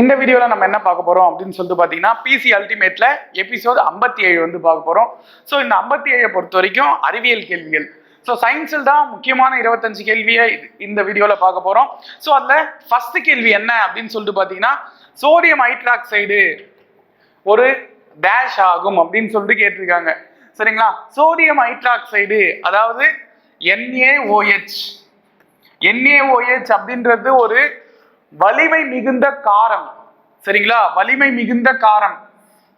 இந்த வீடியோவில் நம்ம என்ன பார்க்க போகிறோம் அப்படின்னு சொல்லிட்டு பார்த்தீங்கன்னா பிசி அல்டிமேட்டில் எபிசோட் ஐம்பத்தி ஏழு வந்து பார்க்க போகிறோம் ஸோ இந்த ஐம்பத்தி ஏழை பொறுத்த வரைக்கும் அறிவியல் கேள்விகள். ஸோ சயின்ஸில் தான் முக்கியமான இருபத்தஞ்சு கேள்வியை இந்த வீடியோவில் பார்க்க போகிறோம் ஸோ அதில் ஃபஸ்ட்டு கேள்வி என்ன அப்படின்னு சொல்லிட்டு பார்த்தீங்கன்னா சோடியம் ஹைட்ராக்சைடு ஒரு டேஷ் ஆகும் அப்படின்னு சொல்லிட்டு கேட்டிருக்காங்க. சரிங்களா? சோடியம் ஹைட்ராக்சைடு அதாவது என்ஏஓஹெச் என்ஏஓஹெச் அப்படின்றது ஒரு வலிமை மிகுந்த காரம். சரிங்களா? வலிமை மிகுந்த காரம்.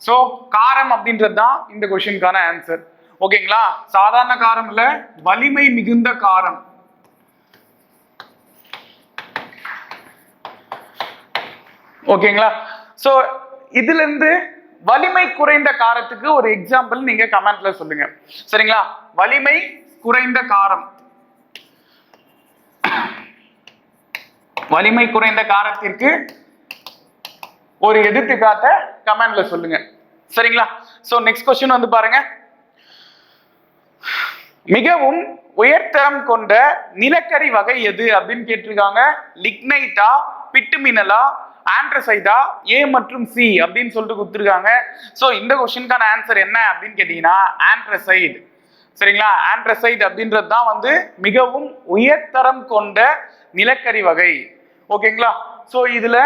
ஸோ காரம் அப்படின்றது தான் இந்த கொஷினுக்கான ஆன்சர் ஓகேங்களா சாதாரண காரம் இல்ல வலிமை மிகுந்த காரம். ஓகேங்களா ஸோ இதுல இருந்து வலிமை குறைந்த காரத்துக்கு ஒரு எக்ஸாம்பிள் நீங்க கமெண்ட்ல சொல்லுங்க. சரிங்களா? வலிமை குறைந்த காரம். வலிமை குறைந்த காரத்திற்கு ஒரு எடுத்துக்காட்ட கமெண்ட்ல சொல்லுங்க. சரிங்களா? சோ நெக்ஸ்ட் கொஸ்டின் வந்து பாருங்க. மிகவும் உயர்தரம் கொண்ட நிலக்கரி வகை எது அப்படின்னு கேட்டிருக்காங்க. லிக்னைட்டா பிட்டுமினலா ஆண்ட்ரசைடா ஏ மற்றும் சி அப்படின்னு சொல்லிட்டு கொடுத்துருக்காங்க. ஸோ இந்த கொஸ்டினுக்கான ஆன்சர் என்ன அப்படின்னு கேட்டீங்கன்னா ஆண்ட்ரசைடு சரிங்களா? ஆண்ட்ரசைட் அப்படின்றது தான் வந்து மிகவும் உயர்தரம் கொண்ட நிலக்கரி வகை. ஓகேங்களா? ஸோ இதுல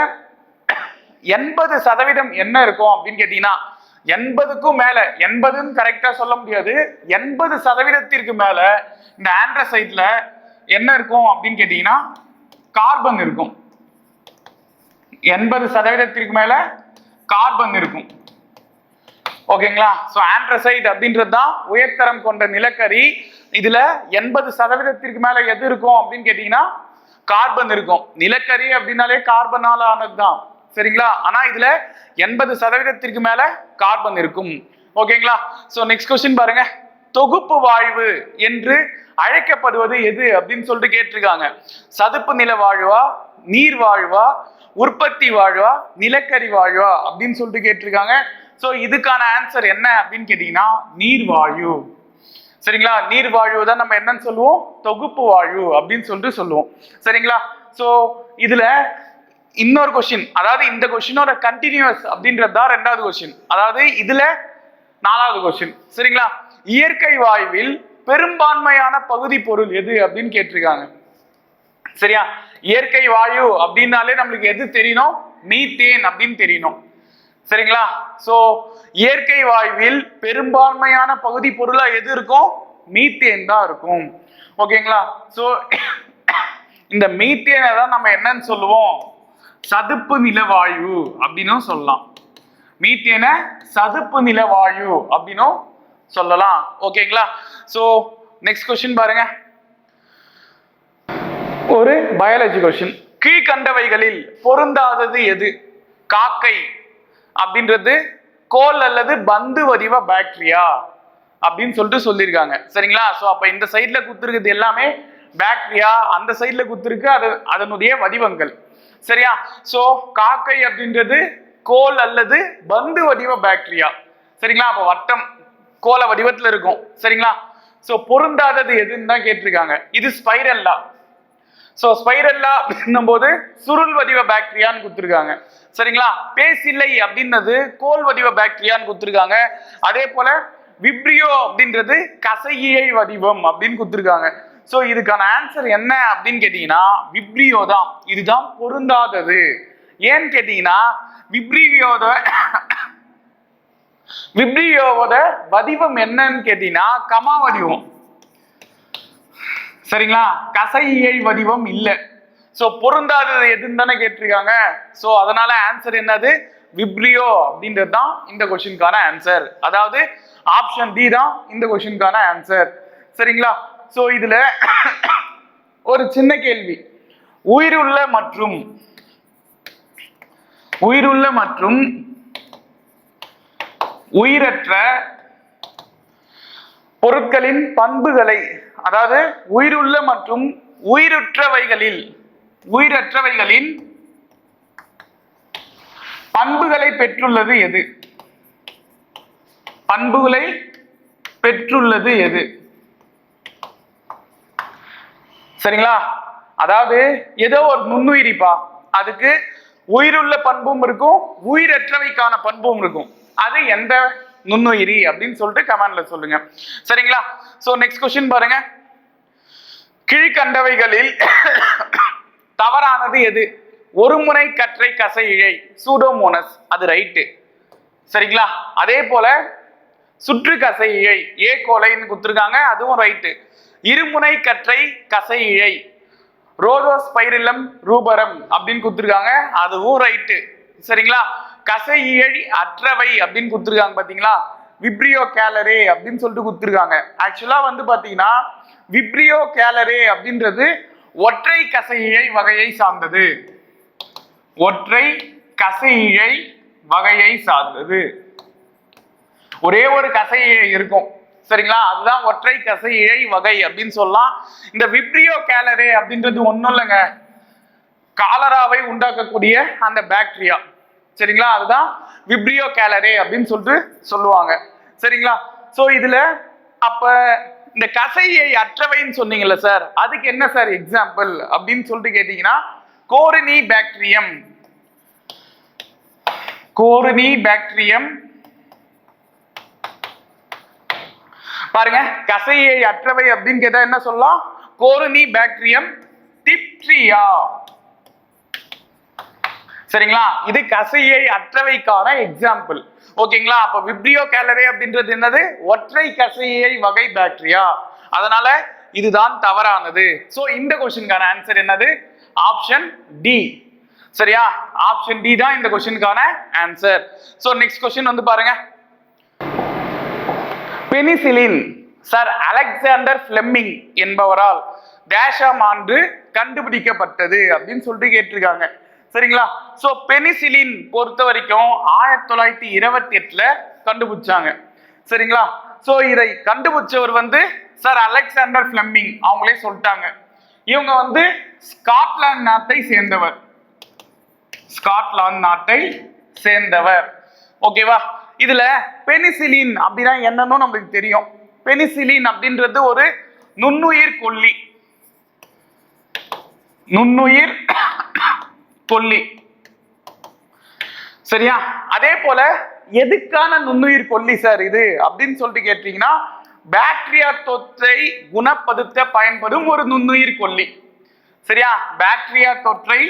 எண்பது சதவீதம் என்ன இருக்கும் அப்படின்னு கேட்டீங்கன்னா எண்பதுக்கும் மேல எண்பதுன்னு கரெக்டா சொல்ல முடியாது. எண்பது சதவீதத்திற்கு மேல இந்த ஆண்ட்ரசைட்ல என்ன இருக்கும் அப்படின்னு கேட்டீங்கன்னா கார்பன் இருக்கும். எண்பது சதவீதத்திற்கு மேல கார்பன் இருக்கும். ஓகேங்களா? ஸோ ஆண்ட்ரசைட் அப்படின்றது தான் உயர்தரம் கொண்ட நிலக்கரி. இதுல எண்பது சதவீதத்திற்கு மேல எது இருக்கும் அப்படின்னு கேட்டீங்கன்னா கார்பன் இருக்கும். நிலக்கரி அப்படின்னாலே கார்பனால ஆனதுதான். சரிங்களா? ஆனா இதுல எண்பது சதவீதத்திற்கு மேல கார்பன் இருக்கும். ஓகேங்களா? ஸோ நெக்ஸ்ட் கொஸ்டின் பாருங்க. தொகுப்பு வாழ்வு என்று அழைக்கப்படுவது எது அப்படின்னு சொல்லிட்டு கேட்டிருக்காங்க. சதுப்பு நில வாழ்வா நீர் வாழ்வா உற்பத்தி வாழ்வா நிலக்கரி வாழ்வா அப்படின்னு சொல்லிட்டு கேட்டிருக்காங்க. ஸோ இதுக்கான ஆன்சர் என்ன அப்படின்னு கேட்டீங்கன்னா நீர் வாழ்வு சரிங்களா? நீர் வாழ்வு தான் நம்ம என்னன்னு சொல்லுவோம்? தொகுப்பு வாழ்வு அப்படின்னு சொல்லிட்டு சொல்லுவோம். சரிங்களா? ஸோ இதுல இன்னொரு கொஸ்டின் அதாவது இந்த கொஸ்டினோட கண்டினியூஸ் அப்படின்றது தான் ரெண்டாவது கொஸ்டின் அதாவது இதுல நாலாவது கொஸ்டின் சரிங்களா? இயற்கை வாயுவில் பெரும்பான்மையான பகுதி பொருள் எது அப்படின்னு கேட்டிருக்காங்க. சரியா? இயற்கை வாயு அப்படின்னாலே நம்மளுக்கு எது தெரியணும்? மீத்தேன் அப்படின்னு தெரியணும். சரிங்களா? சோ இயற்கை வாயுவில் பெரும்பான்மையான பகுதி பொருளா எது இருக்கும்? மீத்தேன் தான் இருக்கும். ஓகேங்களா? சோ இந்த மீத்தேனை தான் நம்ம என்னன்னு சொல்லுவோம்? சதுப்பு நில வாயு அப்படின்னும் சொல்லலாம். மீத்தேனை சதுப்பு நில வாயு அப்படின்னும் சொல்லலாம். ஓகேங்களா? சோ நெக்ஸ்ட் கொஸ்டின் பாருங்க. ஒரு பயாலஜி கொஸ்டின் கீழ்கண்டவைகளில் பொருந்தாதது எது? காக்கை. அப்படின்றது கோல் அல்லது பந்து வடிவ பாக்டீரியா அப்படின்னு சொல்லிட்டு சொல்லியிருக்காங்க. சரிங்களா? ஸோ அப்போ இந்த சைடில் குத்துருக்குது எல்லாமே பாக்டீரியா அந்த சைடில் குத்துருக்கு அது அதனுடைய வடிவங்கள். சரியா? ஸோ காக்கை அப்படின்றது கோல் அல்லது பந்து வடிவ பாக்டீரியா சரிங்களா? அப்போ வட்டம் கோல வடிவத்தில் இருக்கும். சரிங்களா? ஸோ பொருந்தாதது எதுன்னு தான் கேட்டிருக்காங்க. இது ஸ்பைரல்லா ஸோ ஸ்பைரல்லா அப்படின்னும் போது சுருள் வடிவ பாக்டீரியான்னு கொடுத்துருக்காங்க. சரிங்களா? பேசில்லை அப்படின்றது கோல் வடிவ பாக்டீரியான்னு கொடுத்துருக்காங்க. அதே போல விப்ரியோ அப்படின்றது கசகியை வடிவம் அப்படின்னு கொடுத்துருக்காங்க. ஸோ இதுக்கான ஆன்சர் என்ன அப்படின்னு கேட்டீங்கன்னா விப்ரியோ தான். இதுதான் பொருந்தாதது. ஏன்னு கேட்டீங்கன்னா விப்ரியோட விப்ரியோவோட வடிவம் என்னன்னு கேட்டீங்கன்னா கமா வடிவம். சரிங்களா? கசையியல் வடிவம் இல்லை. ஸோ பொருந்தாதது எதுன்னு தானே கேட்டிருக்காங்க. ஸோ அதனால ஆன்சர் என்னது? விப்ரியோ அப்படின்றது தான் இந்த கொஸ்டினுக்கான ஆன்சர் அதாவது ஆப்ஷன் டி தான் இந்த கொஸ்டினுக்கான ஆன்சர் சரிங்களா? ஸோ இதுல ஒரு சின்ன கேள்வி. உயிருள்ள மற்றும் உயிருள்ள மற்றும் உயிரற்ற பொருட்களின் பண்புகளை அதாவது உயிருள்ள மற்றும் உயிருற்றவைகளில் உயிரற்றவைகளின் பண்புகளை பெற்றுள்ளது எது? பண்புகளை பெற்றுள்ளது எது? சரிங்களா? அதாவது ஏதோ ஒரு நுண்ணுயிரிப்பா அதுக்கு உயிருள்ள பண்பும் இருக்கும் உயிரற்றவைக்கான பண்பும் இருக்கும். அது எந்த நுண்ணுயிரி அப்படின்னு சொல்லிட்டு கமெண்ட்ல சொல்லுங்க. சரிங்களா? சோ நெக்ஸ்ட் கொஸ்டின் பாருங்க. கீழ்கண்டவைகளில் தவறானது எது? ஒருமுனை கற்றை கசை இழை சூடோமோனஸ் அது ரைட்டு சரிங்களா? அதே போல சுற்று கசை இழை ஏ கோலைன்னு கொடுத்துருக்காங்க அதுவும் ரைட்டு இருமுனை கற்றை கசை இழை ரோரோஸ் பைரிலம் ரூபரம் அப்படின்னு கொடுத்துருக்காங்க அதுவும் ரைட்டு சரிங்களா? கசை இழி அற்றவை அப்படின்னு கொடுத்துருக்காங்க பாத்தீங்களா? விப்ரியோ கேலரே அப்படின்னு சொல்லிட்டு கொடுத்துருக்காங்க. ஆக்சுவலா வந்து பாத்தீங்கன்னா விப்ரியோ கேலரே அப்படின்றது ஒற்றை கசை இழை வகையை சார்ந்தது. ஒற்றை கசை இழை வகையை சார்ந்தது. ஒரே ஒரு கசை இருக்கும். சரிங்களா? அதுதான் ஒற்றை கசை இழை வகை அப்படின்னு சொல்லலாம். இந்த விப்ரியோ கேலரே அப்படின்றது ஒன்றும் இல்லைங்க. காலராவை உண்டாக்கக்கூடிய அந்த பாக்டீரியா சரிங்களா? அதுதான் விப்ரியோ கேலரே அப்படின்னு சொல்லிட்டு சொல்லுவாங்க. சரிங்களா? சோ இதுல அப்ப இந்த கசையை அற்றவைன்னு சொன்னீங்கல்ல சார் அதுக்கு என்ன சார் எக்ஸாம்பிள் அப்படின்னு சொல்லிட்டு கேட்டீங்கன்னா கோரினி பாக்டீரியம் கோரினி பாக்டீரியம் பாருங்க கசையை அற்றவை அப்படின்னு கேட்டா என்ன சொல்லலாம்? கோரினி பாக்டீரியம் திப்ட்ரியா சரிங்களா? இது கசையை அற்றவைக்கான எக்ஸாம்பிள் ஓகேங்களா? அப்ப விப்ரியோ கேலரே அப்படின்றது என்னது? ஒற்றை கசையை வகை பாக்டீரியா அதனால இதுதான் தவறானது. சோ இந்த கொஸ்டினுக்கான ஆன்சர் என்னது? ஆப்ஷன் டி சரியா? ஆப்ஷன் டி தான் இந்த கொஸ்டினுக்கான ஆன்சர் சோ நெக்ஸ்ட் கொஸ்டின் வந்து பாருங்க. பெனிசிலின் சார் அலெக்சாண்டர் பிளெமிங் என்பவரால் டேஷாம் ஆண்டு கண்டுபிடிக்கப்பட்டது அப்படின்னு சொல்லிட்டு கேட்டிருக்காங்க. சரிங்களா? சோ பெனிசிலின் பொறுத்த வரைக்கும் ஆயிரத்தி தொள்ளாயிரத்தி இருபத்தி எட்டுல கண்டுபிடிச்சாங்க. சரிங்களா? சோ இதை கண்டுபிடிச்சவர் வந்து சார் அலெக்சாண்டர் பிளெமிங் அவங்களே சொல்லிட்டாங்க. இவங்க வந்து ஸ்காட்லாந்து நாட்டை சேர்ந்தவர். ஸ்காட்லாந்து நாட்டை சேர்ந்தவர். ஓகேவா இதுல பெனிசிலின் அப்படின்னா என்னன்னு நம்மளுக்கு தெரியும். பெனிசிலின் அப்படின்றது ஒரு நுண்ணுயிர் கொல்லி. நுண்ணுயிர் கொல்லி சரியா? அதே போல எதுக்கான நுண்ணுயிர் கொல்லி சார் இது? அப்படின்னு சொல்லிட்டு கேட்டீங்கன்னா பாக்டீரியா தொற்றை குணப்படுத்த பயன்படும் ஒரு நுண்ணுயிர் கொல்லி. சரியா? பாக்டீரியா தொற்றை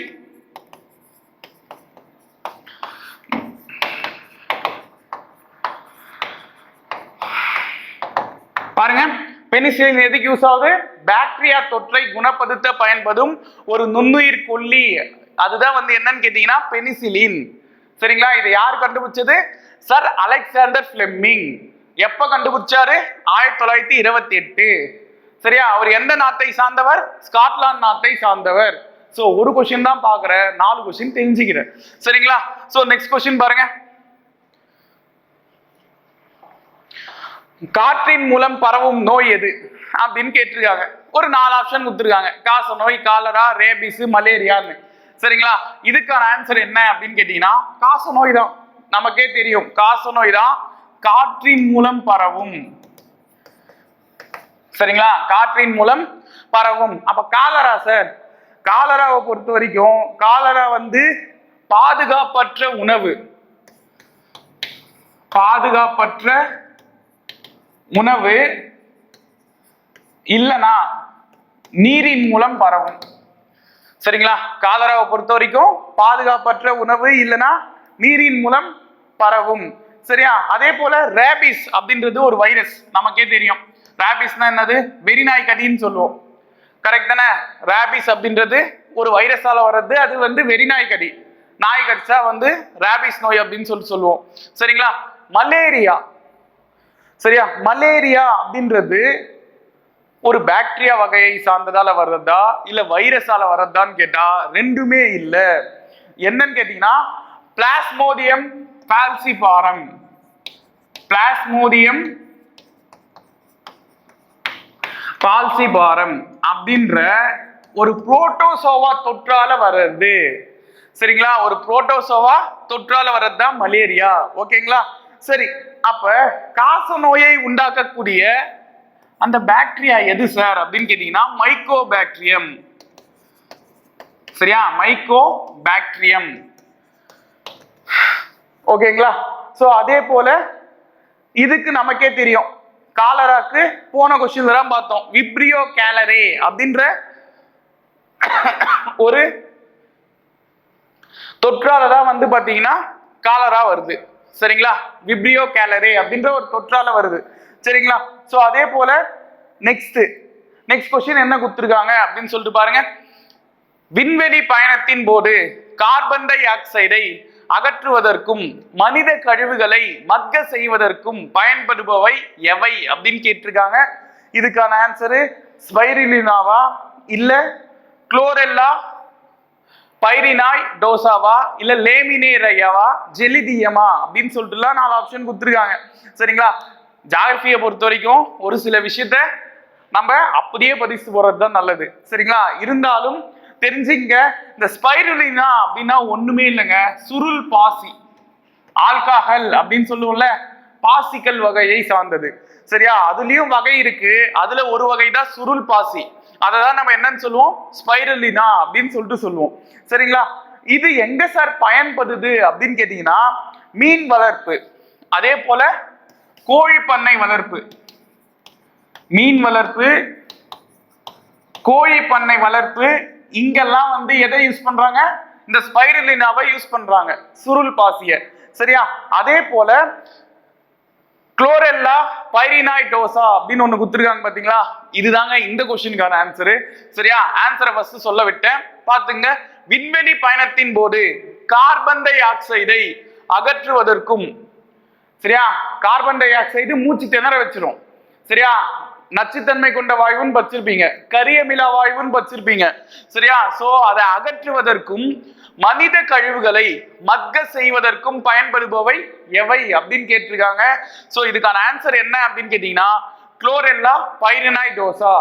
பாருங்க. பெனிசிலின் எதுக்கு யூஸ் ஆகுது? பாக்டீரியா தொற்றை குணப்படுத்த பயன்படும் ஒரு நுண்ணுயிர் கொல்லி அதுதான் வந்து என்னன்னு கேட்டீங்கன்னா பெனிசிலின். சரிங்களா? இதை யார் கண்டுபிடிச்சது? சர் அலெக்சாண்டர் பிளெமிங் எப்ப கண்டுபிடிச்சாரு? ஆயிரத்தி தொள்ளாயிரத்தி இருபத்தி எட்டு சரியா? அவர் எந்த நாட்டை சார்ந்தவர்? ஸ்காட்லாந்து நாட்டை சார்ந்தவர். சோ ஒரு கொஸ்டின் தான் பாக்குற நாலு கொஸ்டின் தெரிஞ்சுக்கிறேன் சரிங்களா? சோ நெக்ஸ்ட் கொஸ்டின் பாருங்க. காற்றின் மூலம் பரவும் நோய் எது? அப்படின்னு கேட்டிருக்காங்க. ஒரு நாலு ஆப்ஷன் கொடுத்துருக்காங்க. காச நோய் காலரா ரேபிஸ் மலேரியான்னு சரிங்களா? இதுக்கான ஆன்சர் என்ன அப்படின்னு கேட்டீங்கன்னா காச நோய் தான். நமக்கே தெரியும். காச நோய் தான். காற்றின் மூலம் பரவும். சரிங்களா? காற்றின் மூலம் பரவும். அப்ப காலரா சார் காலராவை பொறுத்த வரைக்கும் காலரா வந்து பாதுகாப்பற்ற உணவு. பாதுகாப்பற்ற உணவு இல்லைனா நீரின் மூலம் பரவும். சரிங்களா? காலராவை பொறுத்த வரைக்கும் பாதுகாப்பற்ற உணவு இல்லைன்னா நீரின் மூலம் பரவும். சரியா? அதே போல ரேபிஸ் அப்படின்றது ஒரு வைரஸ் நமக்கே தெரியும். ரேபிஸ்னா என்னது? வெறிநாய் கடின்னு சொல்லுவோம். கரெக்ட் தானே? ரேபிஸ் அப்படின்றது ஒரு வைரஸால வர்றது அது வந்து வெறிநாய் கடி. நாய் கடிச்சா வந்து ரேபிஸ் நோய் அப்படின்னு சொல்லி சொல்லுவோம். சரிங்களா? மலேரியா. சரியா? மலேரியா அப்படின்றது ஒரு பாக்டீரியா வகையை சார்ந்ததால வர்றதா இல்ல வைரஸால வர்றதான்னு கேட்டா ரெண்டுமே இல்லை. என்னன்னு கேட்டீங்கன்னா பிளாஸ்மோடியம் பால்சிபாரம் பிளாஸ்மோடியம் பால்சிபாரம் அப்படின்ற ஒரு புரோட்டோசோவா தொற்றால வர்றது. சரிங்களா? ஒரு புரோட்டோசோவா தொற்றால வர்றது தான் மலேரியா ஓகேங்களா சரி அப்ப காச நோயை உண்டாக்கக்கூடிய அந்த பாக்டீரியா எது சார் அப்படின்னு கேட்டீங்கன்னா மைக்கோ பாக்டீரியம் சரியா? மைக்கோ பாக்டீரியம் ஓகேங்களா சோ அதே போல இதுக்கு நமக்கே தெரியும். காலராக்கு போன கொஸ்டின் தான் பார்த்தோம். விப்ரியோ கேலரே அப்படின்ற ஒரு தொற்றால தான் வந்து பாத்தீங்கன்னா காலரா வருது. சரிங்களா? விப்ரியோ கேலரே அப்படின்ற ஒரு தொற்றால வருது. சரிங்களா? சோ அதே போல நெக்ஸ்ட் நெக்ஸ்ட் கொஸ்டின் என்ன கொடுத்துருக்காங்க அப்படின்னு சொல்லிட்டு பாருங்க. விண்வெளி பயணத்தின் போது கார்பன் டை ஆக்சைடை அகற்றுவதற்கும் மனித கழிவுகளை மக்க செய்வதற்கும் பயன்படுபவை எவை அப்படின்னு கேட்டிருக்காங்க. இதுக்கான ஆன்சரு ஸ்பைரிலினாவா இல்ல குளோரெல்லா பைரினாய் டோசாவா இல்ல லேமினேரையாவா ஜெலிதியமா அப்படின்னு சொல்லிட்டுலாம் நாலு ஆப்ஷன் கொடுத்துருக்காங்க. சரிங்களா? ஜாகிரபியை பொறுத்த வரைக்கும் ஒரு சில விஷயத்த நம்ம அப்படியே பதிச்சு போறது தான் நல்லது. சரிங்களா? இருந்தாலும் தெரிஞ்சுங்க இந்த ஸ்பைருலினா அப்படின்னா ஒண்ணுமே இல்லைங்க. சுருள் பாசி. ஆல்கஹால் அப்படின்னு சொல்லுவோம்ல பாசிக்கல் வகையை சார்ந்தது. சரியா? அதுலயும் வகை இருக்கு. அதுல ஒரு வகை தான் சுருள் பாசி. அதை தான் நம்ம என்னன்னு சொல்லுவோம்? ஸ்பைரலினா அப்படின்னு சொல்லிட்டு சொல்லுவோம். சரிங்களா? இது எங்க சார் பயன்படுது அப்படின்னு கேட்டீங்கன்னா மீன் வளர்ப்பு. அதே போல கோழி பண்ணை வளர்ப்பு. மீன் வளர்ப்பு கோழி பண்ணை வளர்ப்பு இங்கெல்லாம் வந்து எதை யூஸ் பண்றாங்க? இந்த ஸ்பைரலினாவை யூஸ் பண்றாங்க. சுருள் பாசிய. சரியா? அதே போல குளோரெல்லா பைரினாய் டோசா அப்படின்னு ஒண்ணு கொடுத்துருக்காங்க பாத்தீங்களா? இதுதாங்க இந்த கொஸ்டினுக்கான ஆன்சரு சரியா? ஆன்சரை ஃபர்ஸ்ட் சொல்ல விட்டேன். பாத்துங்க விண்வெளி பயணத்தின் போது கார்பன் டை ஆக்சைடை அகற்றுவதற்கும் சரியா? கார்பன் டை ஆக்சைடு மூச்சு திணற வச்சிரும். சரியா? நச்சுத்தன்மை கொண்ட வாயுன்னு பச்சிருப்பீங்க கரியமிலா வாயுன்னு பச்சிருப்பீங்க சரியா? சோ அதை அகற்றுவதற்கும் மனித கழிவுகளை மக்க செய்வதற்கும் பயன்படுபவை எவை அப்படின்னு கேட்டிருக்காங்க. சோ இதுக்கான ஆன்சர் என்ன அப்படின்னு கேட்டீங்கன்னா குளோரெல்லா பைரினாய் டோசா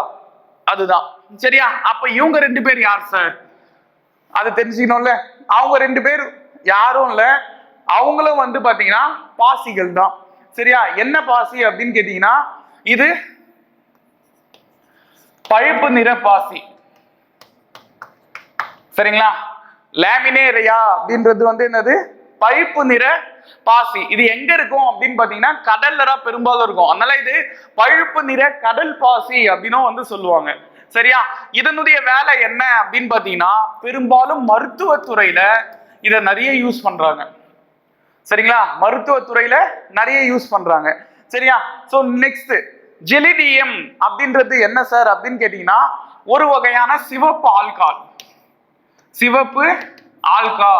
அதுதான். சரியா? அப்ப இவங்க ரெண்டு பேர் யார் சார் அது தெரிஞ்சுக்கணும்ல. அவங்க ரெண்டு பேர் யாரும் இல்லை. அவங்களும் வந்து பார்த்தீங்கன்னா பாசிகள் தான். சரியா? என்ன பாசி அப்படின்னு கேட்டீங்கன்னா இது பழுப்பு நிற பாசி. சரிங்களா? லேமினேரியா அப்படின்றது வந்து என்னது? பழுப்பு நிற பாசி. இது எங்க இருக்கும் அப்படின்னு பாத்தீங்கன்னா கடல்ல தான் பெரும்பாலும் இருக்கும். அதனால இது பழுப்பு நிற கடல் பாசி அப்படின்னும் வந்து சொல்லுவாங்க. சரியா? இதனுடைய வேலை என்ன அப்படின்னு பாத்தீங்கன்னா பெரும்பாலும் மருத்துவத்துறையில இதை நிறைய யூஸ் பண்றாங்க. சரிங்களா? மருத்துவத்துறையில நிறைய யூஸ் பண்றாங்க. சரியா? சோ நெக்ஸ்ட் ஜெலிடியம் அப்படின்றது என்ன சார் அப்படின்னு கேட்டீங்கன்னா ஒரு வகையான சிவப்பு ஆல்கால். சிவப்பு ஆல்கா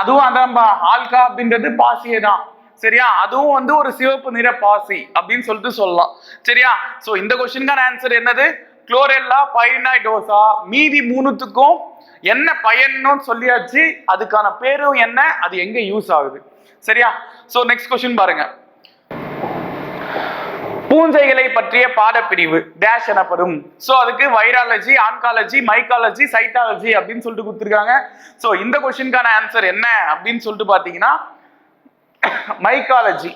அதுவும் அதான் ஆல்கா அப்படின்றது பாசியே தான். சரியா? அதுவும் வந்து ஒரு சிவப்பு நிற பாசி அப்படின்னு சொல்லிட்டு சொல்லலாம். சரியா? சோ இந்த கொஸ்டினுக்கான ஆன்சர் என்னது? Chlorella pyrenoidosa. மீதி மூணுத்துக்கும் என்ன பயன்னு சொல்லியாச்சு அதுக்கான பேரும் என்ன அது எங்க யூஸ் ஆகுது. சரியா? சோ நெக்ஸ்ட் கொஸ்டின் பாருங்க. பூஞ்சைகளை பற்றிய பாடப்பிரிவு டேஷ் எனப்படும். ஸோ அதுக்கு வைராலஜி ஆன்காலஜி மைக்காலஜி சைட்டாலஜி அப்படின்னு சொல்லிட்டு கொடுத்துருக்காங்க. ஸோ இந்த கொஸ்டினுக்கான ஆன்சர் என்ன அப்படின்னு சொல்லிட்டு பார்த்தீங்கன்னா மைக்காலஜி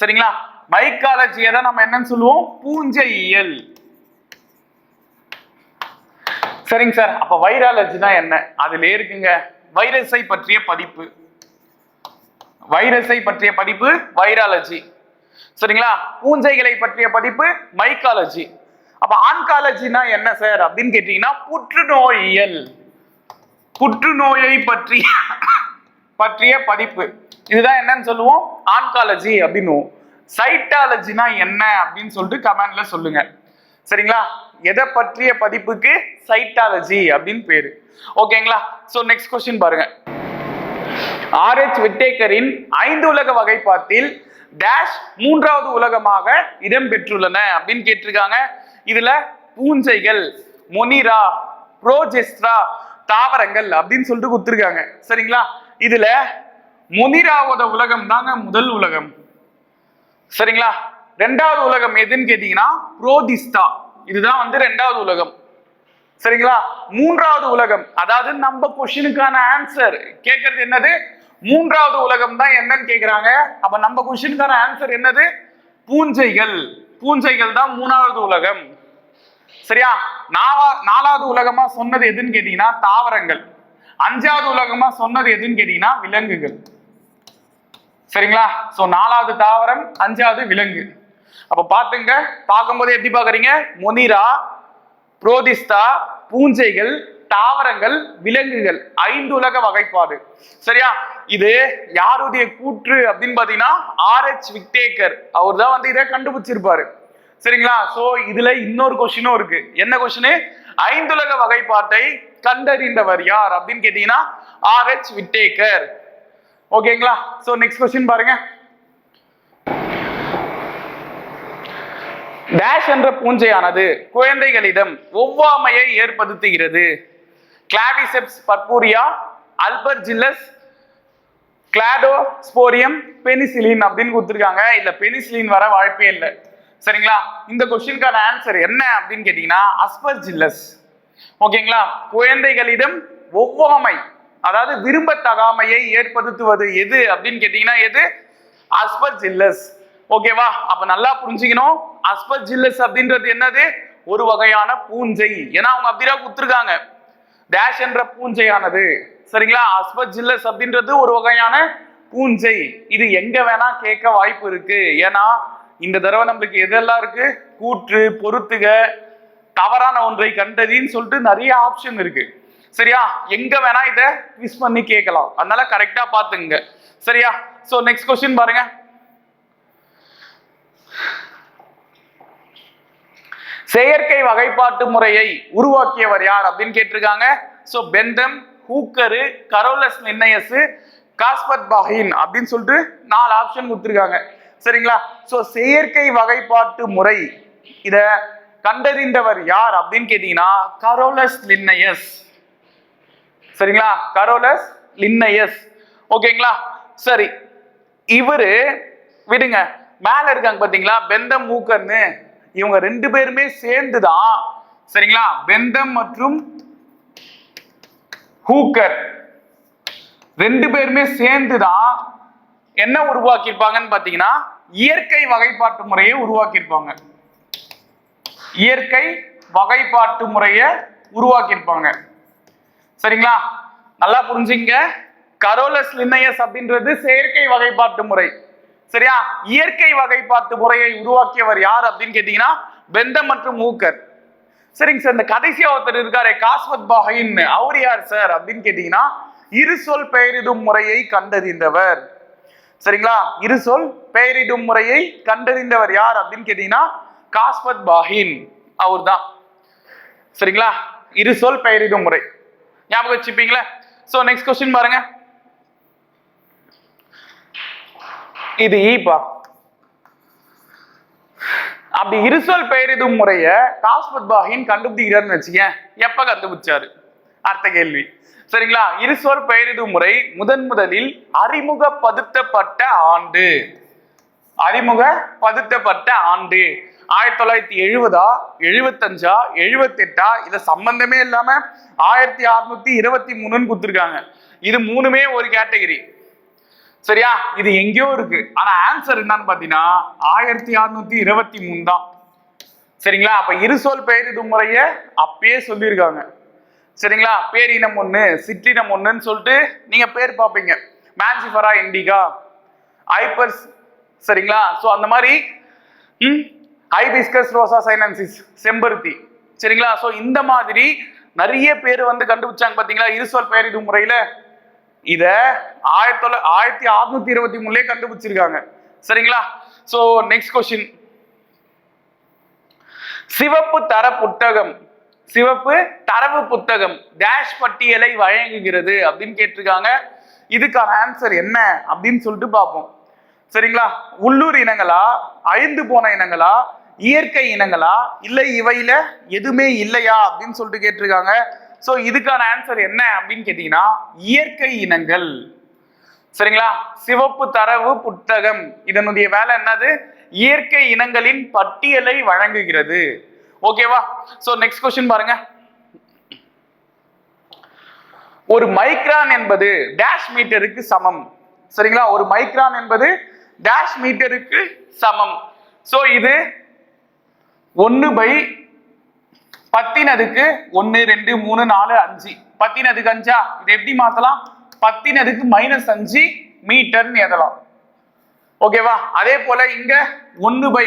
சரிங்களா? மைக்காலஜியை தான் நம்ம என்னன்னு சொல்லுவோம்? பூஞ்சையியல். சரிங்க சார். அப்ப வைராலஜினா என்ன? அதுல இருக்குங்க. வைரஸை பற்றிய படிப்பு வைரஸை பற்றிய படிப்பு வைராலஜி. சரிங்களா? பூஞ்சைகளை பற்றிய படிப்பு மைக்காலஜி. அப்ப ஆன்காலஜினா என்ன சார்? அப்படின்னு கேட்டீங்கன்னா புற்றுநோயியல். புற்றுநோயை பற்றி பற்றிய படிப்பு இதுதான் என்னன்னு சொல்லுவோம்? ஆன்காலஜி அப்படின்னுவோம் சைட்டாலஜினா என்ன? அப்படின்னு சொல்லிட்டு கமெண்ட்ல சொல்லுங்க. சரிங்களா? எதை பற்றிய பதிப்புக்கு சைட்டாலஜி அப்படின்னு பேரு. ஓகேங்களா? சோ நெக்ஸ்ட் கொஸ்டின் பாருங்க. ஆர்எச் விட்டேக்கரின் ஐந்து உலக வகைப்பாட்டில் டேஷ் மூன்றாவது உலகமாக இடம்பெற்றுள்ளன அப்படின்னு கேட்டிருக்காங்க. இதுல பூஞ்சைகள் மொனிரா புரோஜெஸ்ட்ரா தாவரங்கள் அப்படின்னு சொல்லிட்டு கொடுத்துருக்காங்க. சரிங்களா? இதுல மொனிராவோட உலகம் தாங்க முதல் உலகம். சரிங்களா? ரெண்டாவது உலகம் எதுன்னு கேட்டீங்கன்னா புரோதிஸ்தா. இதுதான் வந்து ரெண்டாவது உலகம். சரிங்களா? மூன்றாவது உலகம். அதாவது நம்ம கொஸ்டினுக்கான ஆன்சர் கேட்கறது என்னது? மூன்றாவது உலகம் தான் என்னன்னு கேட்கிறாங்க. அப்ப நம்ம கொஸ்டினுக்கான ஆன்சர் என்னது? பூஞ்சைகள். பூஞ்சைகள் தான் மூணாவது உலகம். சரியா? நாலா- நாலாவது உலகமா சொன்னது எதுன்னு கேட்டீங்கன்னா தாவரங்கள். அஞ்சாவது உலகமா சொன்னது எதுன்னு கேட்டீங்கன்னா விலங்குகள். சரிங்களா? சோ நாலாவது தாவரம் அஞ்சாவது விலங்கு. அப்ப பாத்துங்க பார்க்கும்போது எப்படி பாக்குறீங்க முனிரா புரோதிஸ்தா பூஞ்சைகள் தாவரங்கள் விலங்குகள் ஐந்து உலக வகைப்பாடு. சரியா? இது யாருடைய கூற்று அப்படின்னு பாத்தீங்கன்னா ஆர் எச் விக்டேக்கர் அவர் தான் வந்து இதை கண்டுபிடிச்சிருப்பாரு. சரிங்களா? சோ இதுல இன்னொரு கொஸ்டினும் இருக்கு. என்ன கொஸ்டின் ஐந்துலக வகைப்பாட்டை கண்டறிந்தவர் யார் அப்படின்னு கேட்டீங்கன்னா ஆர் எச் விட்டேக்கர் ஓகேங்களா சோ நெக்ஸ்ட் கொஸ்டின் பாருங்க. டேஷ் என்ற பூஞ்சையானது குழந்தைகளிடம் ஒவ்வாமையை ஏற்படுத்துகிறது. கிளாவிசெப்ஸ் பர்பூரியா அல்பர்ஜில்லஸ் கிளாடோஸ்போரியம் பெனிசிலின் அப்படின்னு கொடுத்துருக்காங்க. இல்லை பெனிசிலின் வர வாய்ப்பே இல்லை. சரிங்களா? இந்த கொஸ்டினுக்கான ஆன்சர் என்ன அப்படின்னு கேட்டீங்கன்னா அஸ்பர்ஜில்லஸ் ஓகேங்களா? குழந்தைகளிடம் ஒவ்வாமை அதாவது விரும்பத்தகாமையை ஏற்படுத்துவது எது அப்படின்னு கேட்டீங்கன்னா எது? அஸ்பர்ஜில்லஸ் ஓகேவா அப்ப நல்லா புரிஞ்சுக்கணும். அஸ்பஜில்லஸ் அப்படின்றது என்னது? ஒரு வகையான பூஞ்சை. ஏன்னா அவங்க அப்படிதான் கொடுத்துருக்காங்க. டேஷ் என்ற பூஞ்சையானது. சரிங்களா? அஸ்பஜில்லஸ் அப்படின்றது ஒரு வகையான பூஞ்சை. இது எங்க வேணா கேட்க வாய்ப்பு இருக்கு. ஏன்னா இந்த தடவை நம்மளுக்கு எதெல்லாம் இருக்கு? கூற்று பொருத்துக தவறான ஒன்றை கண்டதின்னு சொல்லிட்டு நிறைய ஆப்ஷன் இருக்கு. சரியா? எங்க வேணா இதை மிஸ் பண்ணி கேட்கலாம். அதனால கரெக்டா பாத்துங்க சரியா? சோ நெக்ஸ்ட் கொஸ்டின் பாருங்க. செயற்கை வகைப்பாட்டு முறையை உருவாக்கியவர் யார் அப்படின்னு கேட்டிருக்காங்க. So Bentham Hooker Carolus Linnaeus Caspar Bauhin அப்படின்னு சொல்லிட்டு நாலு ஆப்ஷன் கொடுத்துருக்காங்க. சரிங்களா? ஸோ செயற்கை வகைப்பாட்டு முறை இத கண்டறிந்தவர் யார் அப்படின்னு கேட்டீங்கன்னா கரோலஸ் லின்னயஸ். சரிங்களா? Carolus Linnaeus. ஓகேங்களா சரி. இவரு விடுங்க மேல இருக்காங்க பாத்தீங்களா? பெந்தம் மூக்கர்னு இவங்க ரெண்டு பேருமே சேர்ந்து தான் சரிங்களா? பெந்தம் மற்றும் ஹூக்கர். ரெண்டு பேருமே சேர்ந்து தான் என்ன உருவாக்கியிருப்பாங்கன்னு பாத்தீங்கன்னா இயற்கை வகைப்பாட்டு முறையை உருவாக்கியிருப்பாங்க. இயற்கை வகைப்பாட்டு முறையை உருவாக்கியிருப்பாங்க. சரிங்களா? நல்லா புரிஞ்சுங்க. கரோலஸ் லின்னயஸ் அப்படின்றது செயற்கை வகைப்பாட்டு முறை. சரியா? இயற்கை வகை பார்த்து முறையை உருவாக்கியவர் யார் அப்படின்னு கேட்டீங்கன்னா பெந்தம் மற்றும் மூக்கர். சரிங்க சார் இந்த கடைசியா ஒருத்தர் இருக்காரு காஸ்மத் பாஹின் அவர் யார் சார் அப்படின்னு கேட்டீங்கன்னா இரு சொல் பெயரிடும் முறையை கண்டறிந்தவர். சரிங்களா? இரு சொல் பெயரிடும் முறையை கண்டறிந்தவர் யார் அப்படின்னு கேட்டீங்கன்னா காஸ்மத் பாஹின். அவர் தான் சரிங்களா? இரு சொல் பெயரிடும் முறை. ஞாபகம் வச்சுப்பீங்களா? சோ நெக்ஸ்ட் கொஸ்டின் பாருங்க. இது e ஈப்பா அப்படி இருசொல் பெயரிடும் முறைய காஸ்மத் பாகின் கண்டுபிடிக்கிறார்னு வச்சுக்க எப்ப கண்டுபிடிச்சாரு? அடுத்த கேள்வி. சரிங்களா? இருசொல் பெயரிடும் முறை முதன் முதலில் அறிமுகப்படுத்தப்பட்ட ஆண்டு. அறிமுகப்படுத்தப்பட்ட ஆண்டு. ஆயிரத்தி தொள்ளாயிரத்தி எழுபதா எழுபத்தஞ்சா எழுபத்தெட்டா இது சம்பந்தமே இல்லாம ஆயிரத்தி அறுநூத்தி இருபத்தி மூணுன்னு கொடுத்துருக்காங்க. இது மூணுமே ஒரு கேட்டகரி சரியா? இது எங்கேயோ இருக்கு. ஆனா ஆன்சர் என்னன்னு பாத்தீங்கன்னா ஆயிரத்தி அறுநூத்தி இருபத்தி மூணு தான் சரிங்களா? அப்ப இருசொல் பெயரிடும் முறைய அப்பயே சொல்லியிருக்காங்க. சரிங்களா? பேரினம் ஒண்ணு சிற்றினம் ஒண்ணுன்னு சொல்லிட்டு நீங்க பேர் பார்ப்பீங்க. மேன்சிஃபரா இண்டிகா ஐப்பர்ஸ் சரிங்களா? சோ அந்த மாதிரி ம் ஹைபிஸ்கஸ் ரோசா சைனன்சிஸ் செம்பருத்தி. சரிங்களா? சோ இந்த மாதிரி நிறைய பேர் வந்து கண்டுபிடிச்சாங்க பாத்தீங்களா இருசொல் பெயரிடும் முறையில இத ஆயிரத்தி தொள்ள ஆயிரத்தி அறுநூத்தி இருபத்தி மூணுலயே கண்டுபிடிச்சிருக்காங்க. சரிங்களா? சோ நெக்ஸ்ட் கொஸ்டின் சிவப்பு தர புத்தகம். சிவப்பு தரவு புத்தகம். டேஷ் பட்டியலை வழங்குகிறது அப்படின்னு கேட்டிருக்காங்க. இதுக்கான ஆன்சர் என்ன அப்படின்னு சொல்லிட்டு பார்ப்போம். சரிங்களா? உள்ளூர் இனங்களா? அழிந்து போன இனங்களா? இயற்கை இனங்களா? இல்லை இவையில எதுவுமே இல்லையா அப்படின்னு சொல்லிட்டு கேட்டிருக்காங்க. சோ இதுக்கான ஆன்சர் என்ன அப்படின்னு கேட்டீங்கன்னா இயற்கை இனங்கள். சரிங்களா? சிவப்பு தரவு புத்தகம். இதனுடைய வேலை என்னது? இயற்கை இனங்களின் பட்டியலை வழங்குகிறது. ஓகேவா சோ நெக்ஸ்ட் கொஸ்டின் பாருங்க. ஒரு மைக்ரான் என்பது டேஷ் மீட்டருக்கு சமம். சரிங்களா? ஒரு மைக்ரான் என்பது டேஷ் மீட்டருக்கு சமம். சோ இது ஒன்று பை பத்தினதுக்கு ஒன்னு ரெண்டு மூணு நாலு அஞ்சு. பத்தினதுக்கு அஞ்சா? இது எப்படி மாத்தலாம்? பத்தினதுக்கு மைனஸ் அஞ்சு மீட்டர்னு எழுதலாம். ஓகேவா அதே போல இங்க ஒன்னு பை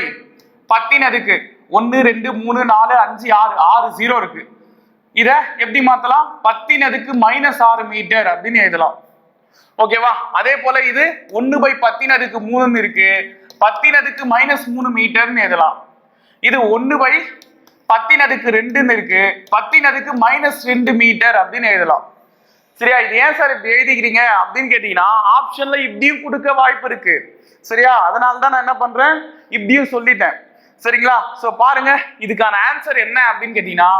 பத்தினதுக்கு ஒன்னு ரெண்டு மூணு நாலு அஞ்சு ஆறு. ஆறு ஜீரோ இருக்கு. இத எப்படி மாத்தலாம்? பத்தினதுக்கு மைனஸ் ஆறு மீட்டர் அப்படின்னு எழுதலாம். ஓகேவா அதே போல இது ஒன்னு பை பத்தினதுக்கு மூணுன்னு இருக்கு. பத்தினதுக்கு மைனஸ் மூணு மீட்டர்னு எழுதலாம். இது ஒன்னு பை பத்தின் அதுக்கு ரெண்டுன்னு இருக்கு. பத்தின் அதுக்கு மைனஸ் ரெண்டு மீட்டர் அப்படின்னு எழுதலாம். சரியா? இது ஏன் சார் இப்படி எழுதிக்கிறீங்க அப்படின்னு கேட்டீங்கன்னா ஆப்ஷன்ல இப்படியும் கொடுக்க வாய்ப்பு இருக்கு. சரியா? அதனால தான் நான் என்ன பண்றேன்? இப்படியும் சொல்லிட்டேன். சரிங்களா? சோ பாருங்க இதுக்கான ஆன்சர் என்ன அப்படின்னு கேட்டீங்கன்னா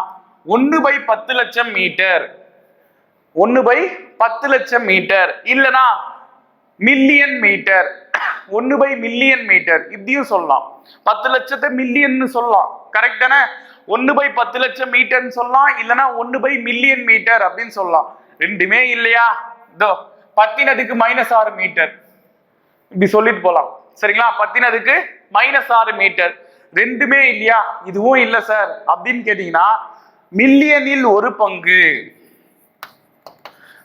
ஒன்னு பை பத்து லட்சம் மீட்டர் ஒன்னு பை பத்து லட்சம் மீட்டர் இல்லனா மில்லியன் மீட்டர் ஒன்னு பை மில்லியன் மீட்டர் இப்படியும் சொல்லலாம். பத்து லட்சத்தை மில்லியன்னு சொல்லலாம். கரெக்ட் தானே? ஒன்று பை பத்து லட்சம் மீட்டர்னு சொல்லலாம் இல்லைன்னா ஒன்று பை மில்லியன் மீட்டர் அப்படின்னு சொல்லலாம். ரெண்டுமே இல்லையா? இதோ பத்தினதுக்கு மைனஸ் ஆறு மீட்டர். இப்படி சொல்லிட்டு போகலாம் சரிங்களா? பத்தினதுக்கு மைனஸ் ஆறு மீட்டர். ரெண்டுமே இல்லையா? இதுவும் இல்லை சார் அப்படின்னு கேட்டீங்கன்னா மில்லியனில் ஒரு பங்கு.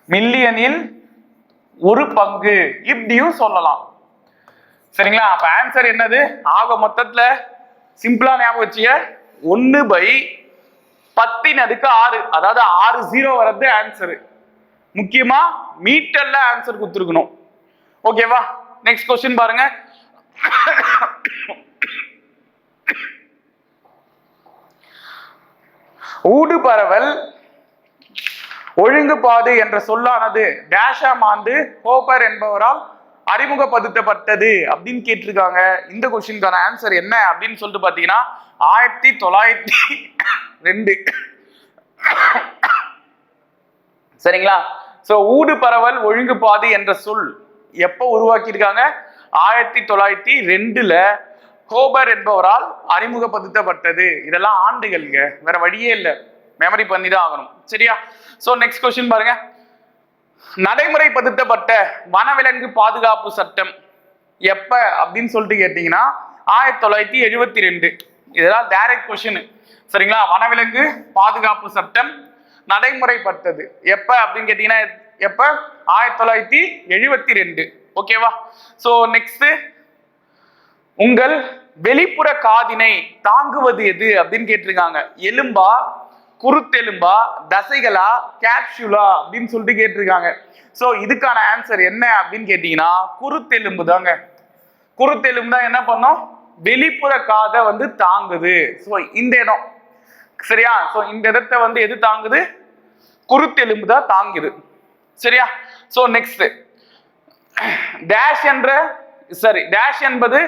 மில்லியனில் ஒரு பங்கு. இப்படியும் சொல்லலாம். சரிங்களா? அப்ப ஆன்சர் என்னது? ஆக மொத்தத்துல சிம்பிளா ஞாபகம் வச்சுக்க. ஒன்னு பை பத்தின் அதுக்கு ஆறு. அதாவது ஆறு ஜீரோ வர்றது ஆன்சரு முக்கியமா மீட்டர்ல ஆன்சர் கொடுத்துருக்கணும். ஓகேவா நெக்ஸ்ட் கொஸ்டின் பாருங்க. ஊடு பரவல் ஒழுங்குபாடு என்ற சொல்லானது டேஷாம் ஆண்டு ஹோப்பர் என்பவரால் அறிமுகப்படுத்தப்பட்டது அப்படின்னு கேட்டிருக்காங்க. இந்த கொஸ்டினுக்கான ஆன்சர் என்ன அப்படின்னு சொல்லிட்டு பார்த்தீங்கன்னா ஆயிரத்தி தொள்ளாயிரத்தி ரெண்டு. சரிங்களா? சோ ஊடு பரவல் ஒழுங்குபாது என்ற சொல் எப்போ உருவாக்கியிருக்காங்க? ஆயிரத்தி தொள்ளாயிரத்தி ரெண்டுல ஹோபர் என்பவரால் அறிமுகப்படுத்தப்பட்டது. இதெல்லாம் ஆண்டுகள்ங்க. வேற வழியே இல்லை. மெமரி பண்ணி தான் ஆகணும். சரியா? சோ நெக்ஸ்ட் கொஸ்டின் பாருங்க. நடைமுறைப்படுத்தப்பட்ட வனவிலங்கு பாதுகாப்பு சட்டம். எப்ப அப்படின்னு சொல்லிட்டு கேட்டீங்கன்னா ஆயிரத்தி தொள்ளாயிரத்தி எழுபத்தி ரெண்டு இதெல்லாம் டைரக்ட் கொஷின் சரிங்களா? வனவிலங்கு பாதுகாப்பு சட்டம் நடைமுறைப்பட்டது. எப்ப அப்படின்னு கேட்டீங்கன்னா எப்ப? ஆயிரத்தி தொள்ளாயிரத்தி எழுபத்தி ரெண்டு ஓகேவா சோ நெக்ஸ்ட் உங்கள் வெளிப்புற காதினை தாங்குவது எது அப்படின்னு கேட்டிருக்காங்க. எலும்பா குருத்தெலும்பா தசைகளா கேப்சுலா அப்படின்னு சொல்லிட்டு கேட்டிருக்காங்க. ஸோ இதுக்கான ஆன்சர் என்ன அப்படின்னு கேட்டீங்கன்னா குருத்தெலும்பு தாங்க குருத்தெலும்பு தான் என்ன பண்ணோம்? வெளிப்புற காதை வந்து தாங்குது. ஸோ இந்த இடம். சரியா? ஸோ இந்த இடத்த வந்து எது தாங்குது? குருத்தெலும்பு தான் தாங்குது. சரியா? ஸோ நெக்ஸ்ட் டேஷ் என்ற சரி டேஷ் என்பது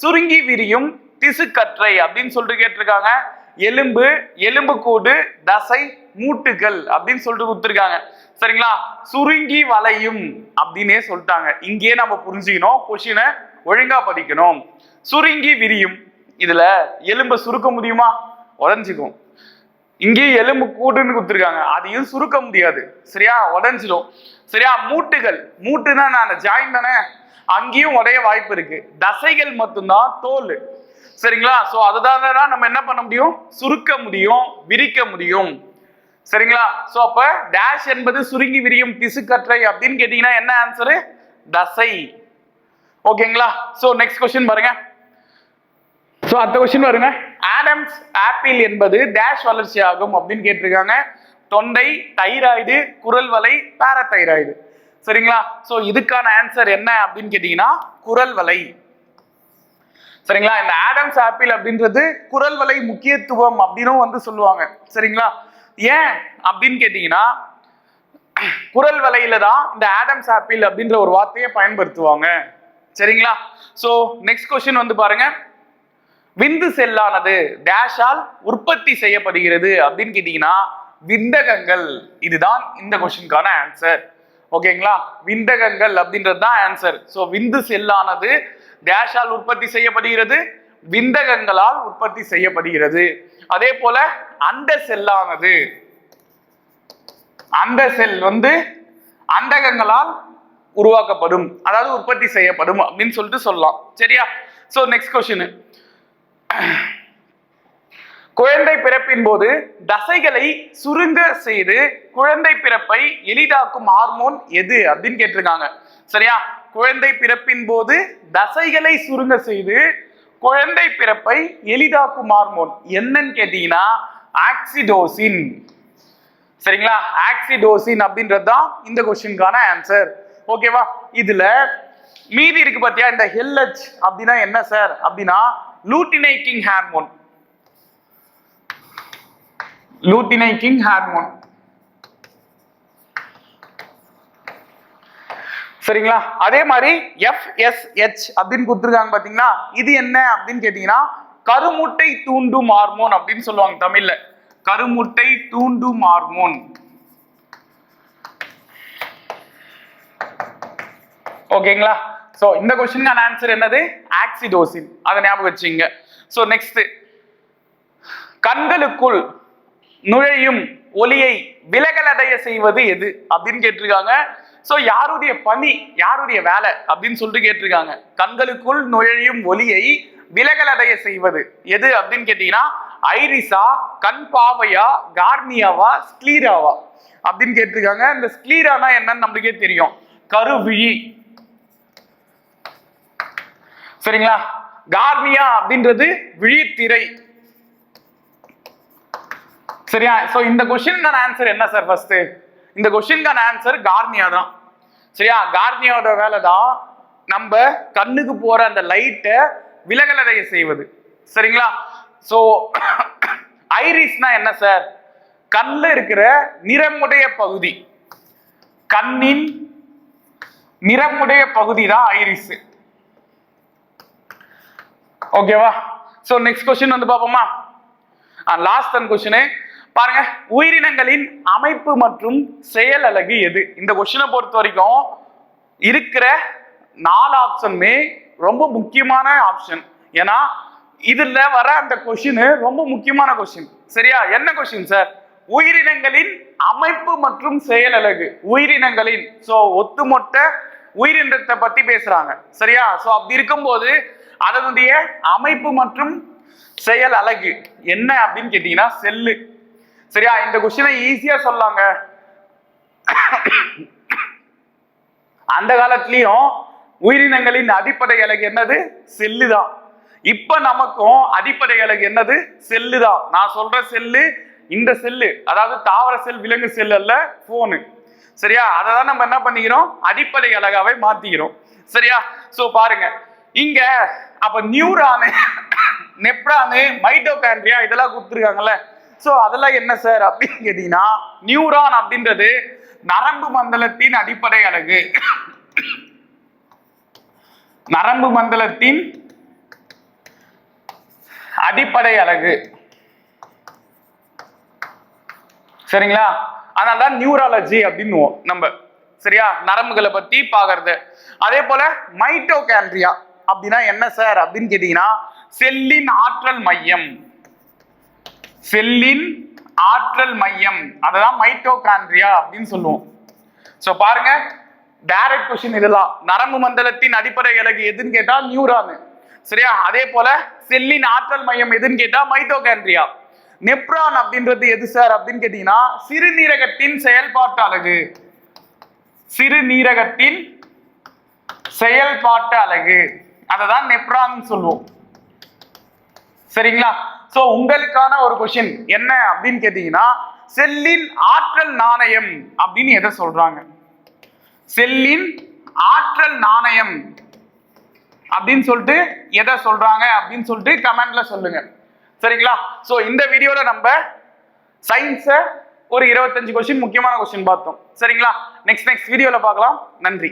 சுருங்கி விரியும் திசுக்கற்றை அப்படின்னு சொல்லிட்டு கேட்டிருக்காங்க. எலும்பு எலும்பு கூடு தசை மூட்டுகள் அப்படின்னு சொல்லிட்டு கொடுத்துருக்காங்க. சரிங்களா? சுருங்கி வளையும் அப்படின்னே சொல்லிட்டாங்க. இங்கேயே நம்ம புரிஞ்சுக்கணும் கொஷினை ஒழுங்கா படிக்கணும். சுருங்கி விரியும். இதுல எலும்பை சுருக்க முடியுமா? உடஞ்சிக்கும். இங்கேயும் எலும்பு கூடுன்னு கொடுத்துருக்காங்க. அதையும் சுருக்க முடியாது. சரியா? உடஞ்சிடும். சரியா? மூட்டுகள். மூட்டுனா நான் ஜாயின் தானே? அங்கேயும் உடைய வாய்ப்பு இருக்கு. தசைகள் மட்டும்தான் தோல். சரிங்களா? சோ அதுதான் நம்ம என்ன பண்ண முடியும்? சுருக்க முடியும் விரிக்க முடியும். சரிங்களா? சோ அப்ப டேஷ் என்பது சுருங்கி விரியும் திசுக்கற்றை அப்படின்னு கேட்டீங்கன்னா என்ன ஆன்சரு தசை. ஓகேங்களா? சோ நெக்ஸ்ட் கொஸ்டின் பாருங்க. சோ அடுத்த கொஸ்டின் பாருங்க. ஆடம்ஸ் ஆப்பிள் என்பது டேஷ் வளர்ச்சி ஆகும் அப்படின்னு கேட்டிருக்காங்க. தொண்டை தைராய்டு குரல் வலை பாரதைராய்டு சரிங்களா? சோ இதுக்கான ஆன்சர் என்ன அப்படின்னு கேட்டீங்கன்னா குரல் வலை. சரிங்களா? இந்த ஆடம்ஸ் ஆப்பிள் அப்படின்றது குரல் வலை முக்கியத்துவம் அப்படின்னும் வந்து சொல்லுவாங்க. சரிங்களா? ஏன் அப்படின்னு கேட்டீங்கன்னா குரல் வலையில தான் இந்த ஆடம்ஸ் ஆப்பிள் அப்படின்ற ஒரு வார்த்தையை பயன்படுத்துவாங்க. சரிங்களா? சோ நெக்ஸ்ட் கொஸ்டின் வந்து பாருங்க. விந்து செல்லானது டேஷால் உற்பத்தி செய்யப்படுகிறது அப்படின்னு கேட்டீங்கன்னா விந்தகங்கள். இதுதான் இந்த கொஸ்டினுக்கான ஆன்சர் ஓகேங்களா விந்தகங்கள் அப்படின்றது தான் ஆன்சர் ஸோ விந்து செல்லானது டேஷால் உற்பத்தி செய்யப்படுகிறது விந்தகங்களால் உற்பத்தி செய்யப்படுகிறது. அதே போல அந்த செல்லானது அந்த செல் வந்து அண்டகங்களால் உருவாக்கப்படும் அதாவது உற்பத்தி செய்யப்படும் அப்படின்னு சொல்லிட்டு சொல்லலாம். சரியா? சோ நெக்ஸ்ட் கொஸ்டின் குழந்தை பிறப்பின் போது தசைகளை சுருங்க செய்து குழந்தை பிறப்பை எளிதாக்கும் ஹார்மோன் எது அப்படின்னு கேட்டிருக்காங்க. சரியா? குழந்தை பிறப்பின் போது தசைகளை சுருங்க செய்து குழந்தை பிறப்பை எளிதாக்கும் ஹார்மோன் என்னன்னு கேட்டீங்கன்னா ஆக்சிடோசின். சரிங்களா? ஆக்சிடோசின் அப்படின்றது தான் இந்த கொஸ்டினுக்கான ஆன்சர் ஓகேவா? இதுல மீதி இருக்கு பார்த்தியா இந்த ஹெல்ஹெச் அப்படின்னா என்ன சார் அப்படின்னா லூட்டினைக்கிங் ஹார்மோன் லூட்டினைக்கிங் ஹார்மோன் சரிங்களா? அதே மாதிரி எஃப்எஸ்ஹெச் அப்படின்னு கொடுத்துருக்காங்க பாத்தீங்கன்னா இது என்ன அப்படின்னு கேட்டீங்கன்னா கருமுட்டை தூண்டும் ஹார்மோன் அப்படின்னு சொல்லுவாங்க தமிழ்ல. கருமுட்டை தூண்டும் ஹார்மோன் ஓகேங்களா? சோ இந்த கொஸ்டினுக்கான ஆன்சர் என்னது? ஆக்சிடோசின் அதை ஞாபகம் வச்சுங்க சோ நெக்ஸ்ட் கண்களுக்குள் நுழையும் ஒளியை விலகலடைய செய்வது எது? அப்படின்னு கேட்டிருக்காங்க. சோ யாருடைய பணி யாருடைய வேலை அப்படின்னு சொல்லிட்டு கேட்டிருக்காங்க. கண்களுக்குள் நுழையும் ஒலியை விலகலடைய செய்வது. எது அப்படின்னு கேட்டீங்கன்னா ஐரிஸா கண் பாவையா கார்னியாவா ஸ்க்லீராவா அப்படின்னு கேட்டிருக்காங்க. இந்த ஸ்க்ளீரானா என்னன்னு நம்மளுக்கே தெரியும். கருவிழி. சரிங்களா? கார்னியா அப்படின்றது விழித்திரை. சரியா? சோ இந்த கொஸ்டினுக்கான ஆன்சர் என்ன சார் ஃபர்ஸ்ட் இந்த கொஸ்டினுக்கான ஆன்சர் கார்னியா தான் சரியா? கார்னியோட வேலை தான் நம்ம கண்ணுக்கு போற அந்த லைட்டை விலகலடைய செய்வது. சரிங்களா? ஸோ ஐரிஸ்னா என்ன சார்? கண்ணில் இருக்கிற நிறமுடைய பகுதி. கண்ணின் நிறமுடைய பகுதி தான் ஐரிஸ் ஓகேவா ஸோ நெக்ஸ்ட் கொஸ்டின் வந்து பார்ப்போமா? லாஸ்ட் அண்ட் கொஸ்டினு பாருங்க உயிரினங்களின் அமைப்பு மற்றும் செயல் அலகு எது? இந்த கொஸ்டினை பொறுத்த வரைக்கும் இருக்கிற நாலு ஆப்ஷனுமே ரொம்ப முக்கியமான ஆப்ஷன் ஏன்னா இதுல வர அந்த கொஸ்டின் ரொம்ப முக்கியமான கொஸ்டின் சரியா? என்ன கொஸ்டின் சார் உயிரினங்களின் அமைப்பு மற்றும் செயல் அழகு. உயிரினங்களின். சோ ஒத்துமொத்த உயிரினத்தை பத்தி பேசுறாங்க. சரியா? சோ அப்படி இருக்கும்போது அதனுடைய அமைப்பு மற்றும் செயல் அழகு என்ன அப்படின்னு கேட்டீங்கன்னா செல்லு. சரியா? இந்த கொஸ்டினை ஈஸியா சொல்லாங்க. அந்த காலத்திலயும் உயிரினங்களின் அடிப்படை அலகு என்னது? செல்லு தான் இப்ப நமக்கும் அடிப்படை அலகு என்னது? செல்லு தான் நான் சொல்ற செல்லு இந்த செல்லு அதாவது தாவர செல் விலங்கு செல் அல்ல போனு சரியா? அதை தான் நம்ம என்ன பண்ணிக்கிறோம்? அடிப்படை அலகாவை மாத்திக்கிறோம். சரியா? சோ பாருங்க. இங்க அப்ப நியூரானு நெப்ரானு மைட்டோகாண்ட்ரியா இதெல்லாம் கொடுத்துருக்காங்கல்ல. ஸோ அதெல்லாம் என்ன சார் அப்படின்னு கேட்டீங்கன்னா நியூரான் அப்படின்றது நரம்பு மண்டலத்தின் அடிப்படை அலகு. நரம்பு மண்டலத்தின் அடிப்படை அலகு. சரிங்களா? அதனால தான் நியூராலஜி அப்படின்னு நம்ம. சரியா? நரம்புகளை பத்தி பாக்குறது அதே போல மைட்டோகாண்ட்ரியா அப்படின்னா என்ன சார் அப்படின்னு கேட்டீங்கன்னா செல்லின் ஆற்றல் மையம். செல்லின் ஆற்றல் மையம். அததான் மைட்டோகாண்ட்ரியா அப்படின்னு சொல்லுவோம். ஸோ பாருங்க டைரக்ட் கொஸ்டின் இதெல்லாம் நரம்பு மண்டலத்தின் அடிப்படை அலகு எதுன்னு கேட்டா நியூரான் சரியா? அதே போல செல்லின் ஆற்றல் மையம் எதுன்னு கேட்டா மைட்டோகாண்ட்ரியா நெப்ரான் அப்படின்றது எது சார் அப்படின்னு கேட்டீங்கன்னா சிறுநீரகத்தின் செயல்பாட்டு அழகு சிறுநீரகத்தின் செயல்பாட்டு அலகு அததான் நெப்ரான் சொல்லுவோம். சரிங்களா? சோ உங்களுக்கான ஒரு கொஷின் என்ன அப்படின்னு கேட்டீங்கன்னா செல்லின் ஆற்றல் நாணயம் அப்படின்னு எதை சொல்றாங்க? செல்லின் ஆற்றல் நாணயம் அப்படின்னு சொல்லிட்டு எதை சொல்றாங்க அப்படின்னு சொல்லிட்டு கமெண்ட்ல சொல்லுங்க. சரிங்களா? ஸோ இந்த வீடியோல நம்ம சயின்ஸை ஒரு இருபத்தஞ்சு கொஸ்டின் முக்கியமான கொஸ்டின் பார்த்தோம். சரிங்களா? நெக்ஸ்ட் நெக்ஸ்ட் வீடியோல பார்க்கலாம். நன்றி.